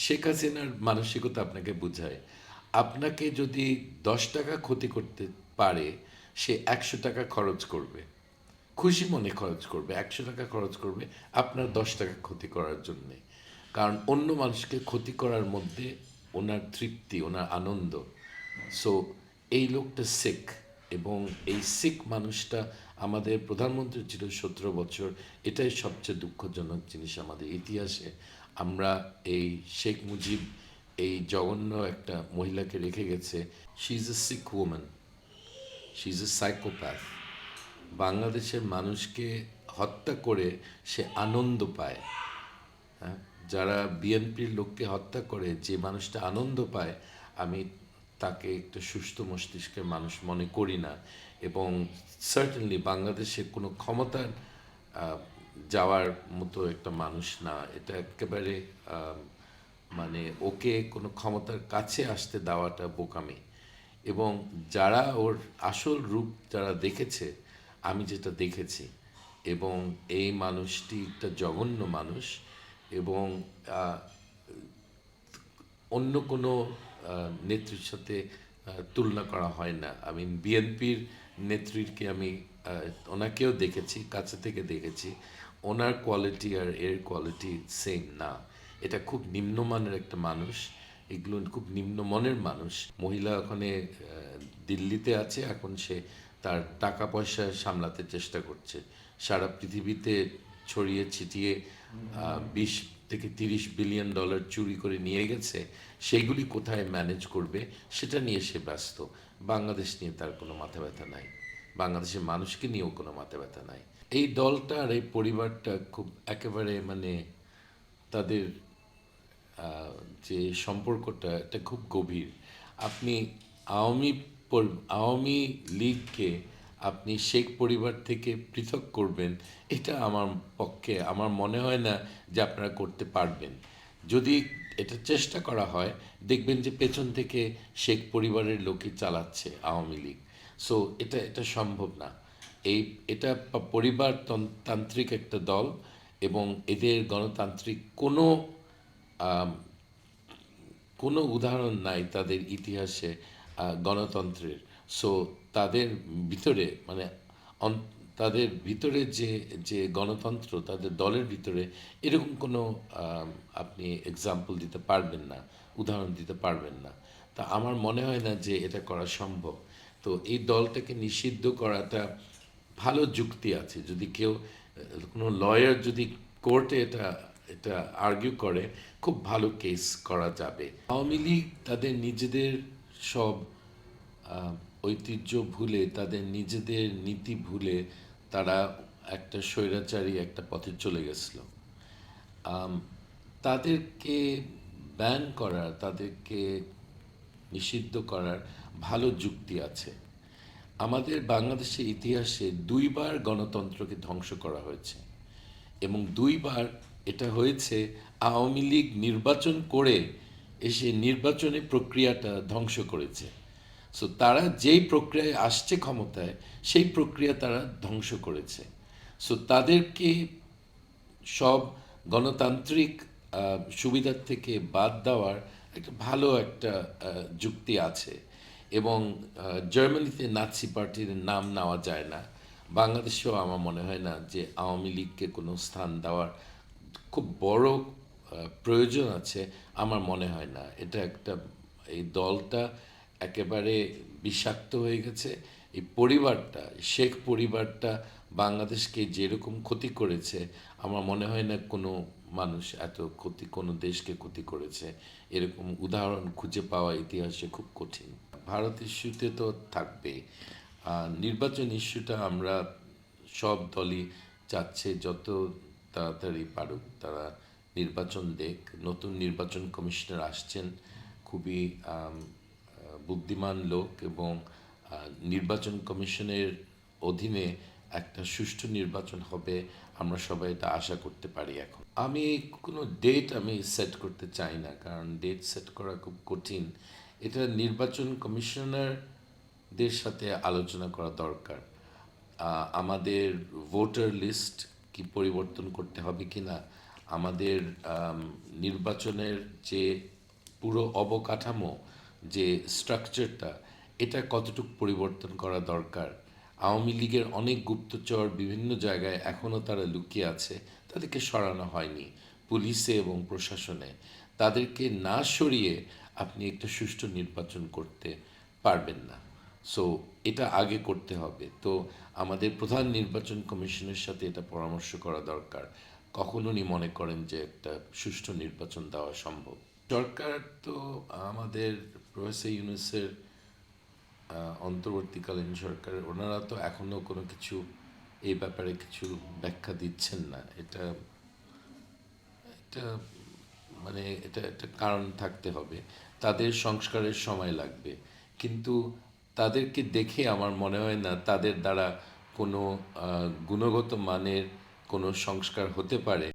শেখ হাসিনার মানসিকতা আপনাকে বোঝায়। আপনাকে যদি দশ টাকা ক্ষতি করতে পারে, সে একশো টাকা খরচ করবে। খুশি মনে খরচ করবে, একশো টাকা খরচ করবে আপনার দশ টাকা ক্ষতি করার জন্যে। কারণ অন্য মানুষকে ক্ষতি করার মধ্যে ওনার তৃপ্তি, ওনার আনন্দ। সো এই লোকটা শিখ এবং এই শিখ মানুষটা আমাদের প্রধানমন্ত্রী ছিল সতেরো বছর। এটাই সবচেয়ে দুঃখজনক জিনিস আমাদের ইতিহাসে। আমরা এই শেখ মুজিব এই জঘন্য একটা মহিলাকে রেখে গেছে। She is a Sikh woman she is a psychopath বাংলাদেশের মানুষকে হত্যা করে সে আনন্দ পায়। হ্যাঁ? যারা বিএনপির লোককে হত্যা করে যে মানুষটা আনন্দ পায় আমি তাকে একটা সুস্থ মস্তিষ্কের মানুষ মনে করি না। এবং সার্টেনলি বাংলাদেশে কোনো ক্ষমতা আহ, যাওয়ার মতো একটা মানুষ না। এটা একেবারে মানে ওকে কোনো ক্ষমতার কাছে আসতে দেওয়াটা বোকামি। এবং যারা ওর আসল রূপ যারা দেখেছে, আমি যেটা দেখেছি, এবং এই মানুষটি একটা জঘন্য মানুষ, এবং অন্য কোনো নেত্রীর সাথে তুলনা করা হয় না। আমি বিএনপির নেত্রীকে আমি ওনাকেও দেখেছি, কাছে থেকে দেখেছি। ওনার কোয়ালিটি আর এর কোয়ালিটি সেম না। এটা খুব নিম্নমানের একটা মানুষ, এগুলো খুব নিম্নমানের মানুষ। মহিলা ওখানে দিল্লিতে আছে, এখন সে তার টাকা পয়সা সামলাতে চেষ্টা করছে। সারা পৃথিবীতে ছড়িয়ে ছিটিয়ে বিশ থেকে তিরিশ বিলিয়ন ডলার চুরি করে নিয়ে গেছে। সেইগুলি কোথায় ম্যানেজ করবে, সেটা নিয়ে সে ব্যস্ত। বাংলাদেশ নিয়ে তার কোনো মাথা ব্যথা নাই। বাংলাদেশের মানুষকে নিয়েও কোনো মাথা ব্যথা নাই। এই দলটা আর এই পরিবারটা খুব একেবারে মানে তাদের যে সম্পর্কটা, এটা খুব গভীর। আপনি আওয়ামী আওয়ামী লীগকে আপনি শেখ পরিবার থেকে পৃথক করবেন, এটা আমার পক্ষে, আমার মনে হয় না যে আপনারা করতে পারবেন। যদি এটা চেষ্টা করা হয়, দেখবেন যে পেছন থেকে শেখ পরিবারের লোকই চালাচ্ছে আওয়ামী লীগ। সো এটা এটা সম্ভব না। এই, এটা পরিবার তন- তান্ত্রিক একটা দল এবং এদের গণতান্ত্রিক কোনো কোনো উদাহরণ নাই তাদের ইতিহাসে গণতন্ত্রের। সো তাদের ভিতরে মানে তাদের ভিতরে যে যে গণতন্ত্র, তাদের দলের ভিতরে এরকম কোনো আপনি এক্সাম্পল দিতে পারবেন না, উদাহরণ দিতে পারবেন না। তা আমার মনে হয় না যে এটা করা সম্ভব। তো এই দলটাকে নিষিদ্ধ করাটা ভালো যুক্তি আছে। যদি কেউ, কোনো লয়ার যদি কোর্টে এটা এটা আর্গিউ করে, খুব ভালো কেস করা যাবে। আওয়ামী লীগ তাদের নিজেদের সব ঐতিহ্য ভুলে, তাদের নিজেদের নীতি ভুলে তারা একটা স্বৈরাচারী একটা পথে চলে গেছিল। তাদেরকে ব্যান করার, তাদেরকে নিষিদ্ধ করার ভালো যুক্তি আছে। আমাদের বাংলাদেশের ইতিহাসে দুইবার গণতন্ত্রকে ধ্বংস করা হয়েছে এবং দুইবার এটা হয়েছে আওয়ামী লীগ নির্বাচন করে এসে নির্বাচনী প্রক্রিয়াটা ধ্বংস করেছে। সো তারা যেই প্রক্রিয়ায় আসছে ক্ষমতায়, সেই প্রক্রিয়া তারা ধ্বংস করেছে। সো তাদেরকে সব গণতান্ত্রিক সুবিধার থেকে বাদ দেওয়ার একটা ভালো একটা যুক্তি আছে। এবং জার্মানিতে নাৎসি পার্টির নাম নেওয়া যায় না। বাংলাদেশেও আমার মনে হয় না যে আওয়ামী লীগকে কোনো স্থান দেওয়ার খুব বড় প্রয়োজন আছে, আমার মনে হয় না। এটা একটা, এই দলটা একেবারে বিষাক্ত হয়ে গেছে। এই পরিবারটা, শেখ পরিবারটা বাংলাদেশকে যেরকম ক্ষতি করেছে, আমার মনে হয় না কোনো মানুষ এত ক্ষতি, কোনো দেশকে ক্ষতি করেছে। এরকম উদাহরণ খুঁজে পাওয়া ইতিহাসে খুব কঠিন। ভারত ইস্যুতে তো থাকবেই আর নির্বাচন ইস্যুটা আমরা সব দলই চাচ্ছে যত তাড়াতাড়ি পারুক। তারা নির্বাচন দেখ, নতুন নির্বাচন কমিশনার আসছেন, খুবই বুদ্ধিমান লোক এবং নির্বাচন কমিশনের অধীনে একটা সুষ্ঠু নির্বাচন হবে। আমরা সবাই এটা আশা করতে পারি এখন। আমি কোনো ডেট আমি সেট করতে চাই না, কারণ ডেট সেট করা খুব কঠিন। এটা নির্বাচন কমিশনারদের সাথে আলোচনা করা দরকার। আমাদের ভোটার লিস্ট কি পরিবর্তন করতে হবে কি না আমাদের নির্বাচনের যে পুরো অবকাঠামো, যে স্ট্রাকচারটা, এটা কতটুকু পরিবর্তন করা দরকার। আওয়ামী লীগের অনেক গুপ্তচর বিভিন্ন জায়গায় এখনও তারা লুকিয়ে আছে, তাদেরকে সরানো হয়নি পুলিশে এবং প্রশাসনে। তাদেরকে না সরিয়ে আপনি একটা সুষ্ঠু নির্বাচন করতে পারবেন না। সো এটা আগে করতে হবে। তো, আমাদের প্রধান নির্বাচন কমিশনের সাথে এটা পরামর্শ করা দরকার। কখন উনি মনে করেন যে একটা সুষ্ঠু নির্বাচন দেওয়া সম্ভব? সরকার তো আমাদের প্রফেসর ইউনুসের অন্তর্বর্তীকালীন সরকার। ওনারা তো এখনও কোনো কিছু এই ব্যাপারে কিছু ব্যাখ্যা দিচ্ছেন না। এটা এটা মানে এটা একটা কারণ থাকতে হবে। তাদের সংস্কারের সময় লাগবে। কিন্তু তাদেরকে দেখে আমার মনে হয় না তাদের দ্বারা কোনো গুণগত মানের কোনো সংস্কার হতে পারে।